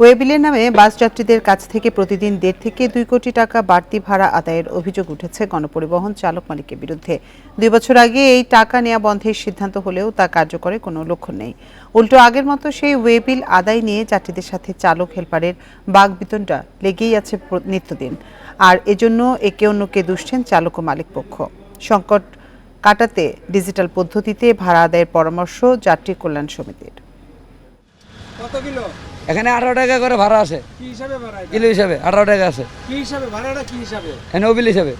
ওয়েবিলের নামে বাস যাত্রীদের কাছ থেকে প্রতিদিন দেড় থেকে দুই কোটি টাকা বাড়তি ভাড়া আদায়ের অভিযোগ উঠেছে গণপরিবহন চালক মালিকের বিরুদ্ধে। দুই বছর আগে এই টাকা নেওয়া বন্ধের সিদ্ধান্ত হলেও তা কার্যকরে কোনো লক্ষণ নেই। উল্টো আগের মতো সেই ওয়েবিল আদায় নিয়ে যাত্রীদের সাথে চালক হেলপারের বাগবিতনটা লেগেই আছে নিত্যদিন। আর এজন্য একে অন্যকে দুষছেন চালক ও মালিক পক্ষ। সংকট কাটাতে ডিজিটাল পদ্ধতিতে ভাড়া আদায়ের পরামর্শ যাত্রী কল্যাণ সমিতির। কত কিলো? এখানে আঠারো টাকা করে ভাড়া আছে। কি হিসাবে ভাড়া কিলো হিসাবে আঠারো টাকা আছে। কি হিসাবে ভাড়াটা কি হিসাবে? এখানে ওবিল হিসাবে।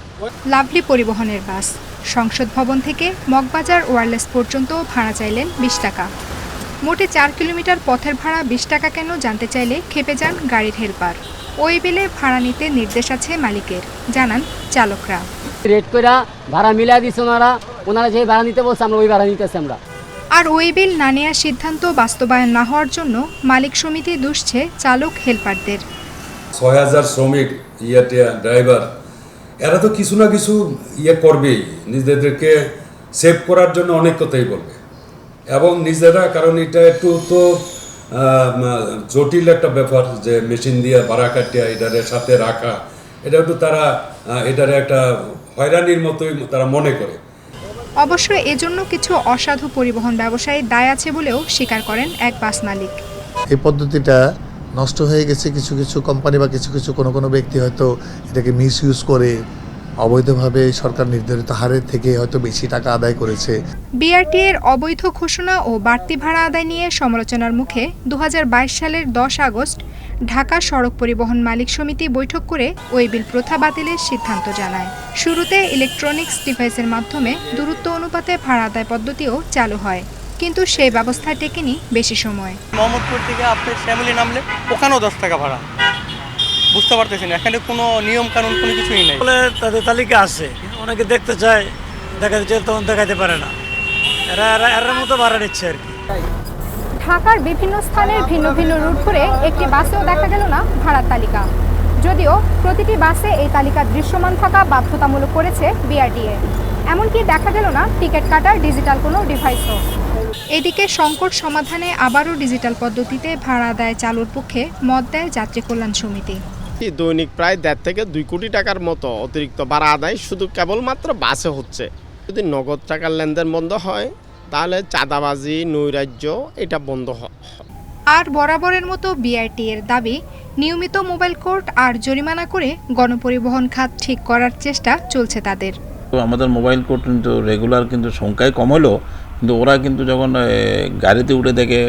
লাভলি পরিবহনের বাস। সংসদ ভবন থেকে মগবাজার ওয়ারলেস পর্যন্ত ভাড়া চাইলেন বিশ টাকা। মোটে চার কিলোমিটার পথের ভাড়া বিশ টাকা কেন জানতে চাইলে খেপে যান গাড়ির হেলপার। ওই বিলে ভাড়া নিতে নির্দেশ আছে মালিকের জানান চালকরা। রেট করে ভাড়া মিলাই দিচ্ছে ওনারা ওনারা যে ভাড়া নিতে বলছে আমরা ওই ভাড়া নিতেছি আমরা। আর ওই বিল না নেওয়ার সিদ্ধান্ত বাস্তবায়ন না হওয়ার জন্য মালিক সমিতি দুষছে চালক হেলপারদের। ছয় হাজার শ্রমিক ইয়ে ড্রাইভার, এরা তো কিছু না কিছু ইয়ে করবেই। নিজেদেরকে সেভ করার জন্য অনেক কথাই বলবে। এবং নিজেরা, কারণ এটা একটু তো জটিল একটা ব্যাপার যে মেশিন দিয়ে ভাড়া কাটিয়া এটারে সাথে রাখা, এটা একটু তারা এটারে একটা হয়রানির মতোই তারা মনে করে। অবশ্য এজন্য কিছু অসাধু পরিবহন ব্যবসায়ী দায় আছে বলেও স্বীকার করেন এক বাস মালিক। এই পদ্ধতিটা নষ্ট হয়ে গেছে কিছু কিছু কোম্পানি বা কিছু কিছু কোনো কোনো ব্যক্তি হয়তো এটাকে মিস ইউজ করে অবৈধভাবে সরকার নির্ধারিত হারের থেকে হয়তো বেশি টাকা আদায় করেছে। বিআরটি এর অবৈধ ঘোষণা ও বাড়তি ভাড়া আদায় নিয়ে সমালোচনার মুখে দুহাজার বাইশ সালের দশ আগস্ট ঢাকা সড়ক পরিবহন মালিক সমিতি বৈঠক করে ওই বিল প্রথা বাতিলের সিদ্ধান্ত জানায়। শুরুতে ইলেকট্রনিক্স ডিভাইসের মাধ্যমে দূরত্ব অনুপাতে ভাড়া আদায় পদ্ধতিও চালু হয় কিন্তু সেই ব্যবস্থা টেকেনি বেশি সময়। মোহাম্মদপুর থেকে আপনি শ্যামলি নামলে ওখানেও দশ টাকা ভাড়া। বুঝতে পারতেছি না। এখানে কোনো নিয়ম কানুন কোনো কিছুই নেই। বলে তাদের তালিকা আছে। অনেকে দেখতে চায় দেখাতে চায় তখন দেখাতে পারে না। এরা এরা এর মতো ভাড়া নিচ্ছে আর কি। ঢাকার বিভিন্ন স্থানের ভিন্ন ভিন্ন রুট করে একটি বাসেও দেখা গেল না ভাড়ার তালিকা। যদিও প্রতিটি বাসে এই তালিকা দৃশ্যমান থাকা বাধ্যতামূলক করেছে বিআরটিএ। এমনকি দেখা গেল না টিকিট কাটার ডিজিটাল কোনো ডিভাইসও। এদিকে সংকট সমাধানে আবারও ডিজিটাল পদ্ধতিতে ভাড়া দেয় চালুর পক্ষে মত দেয় যাত্রী কল্যাণ সমিতি। দৈনিক প্রায় দেড় থেকে দুই কোটি টাকার মতো অতিরিক্ত ভাড়া আদায় শুধু কেবলমাত্র বাসে হচ্ছে। যদি নগদ টাকার লেনদেন বন্ধ হয় তাহলে চাঁদাবাজি নৈরাজ্য এটা বন্ধ হয় আর বরাবরের মতো বিআরটি এর দাবি নিয়মিত মোবাইল কোর্ট আর জরিমানা করে গণপরিবহন খাত ঠিক করার চেষ্টা চলছে তাদের। তো আমাদের মোবাইল কোর্ট কিন্তু রেগুলার কিন্তু সংখ্যায় কম হলো কিন্তু ওরা কিন্তু যখন গাড়িতে উঠে দেখে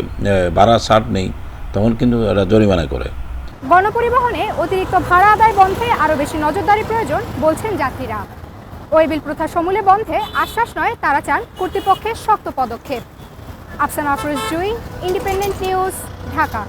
ভাড়া শার্ট নেই তখন কিন্তু ওরা জরিমানা করে। গণপরিবহনে অতিরিক্ত ভাড়া আদায় বন্ধে আরও বেশি নজরদারি প্রয়োজন বলছেন যাত্রীরা। ওই বিল প্রথা সমূলে বন্ধে আশ্বাস নয়, তারা চান কর্তৃপক্ষের শক্ত পদক্ষেপ। Afsana Afroz Jui, Independent News, Dhaka.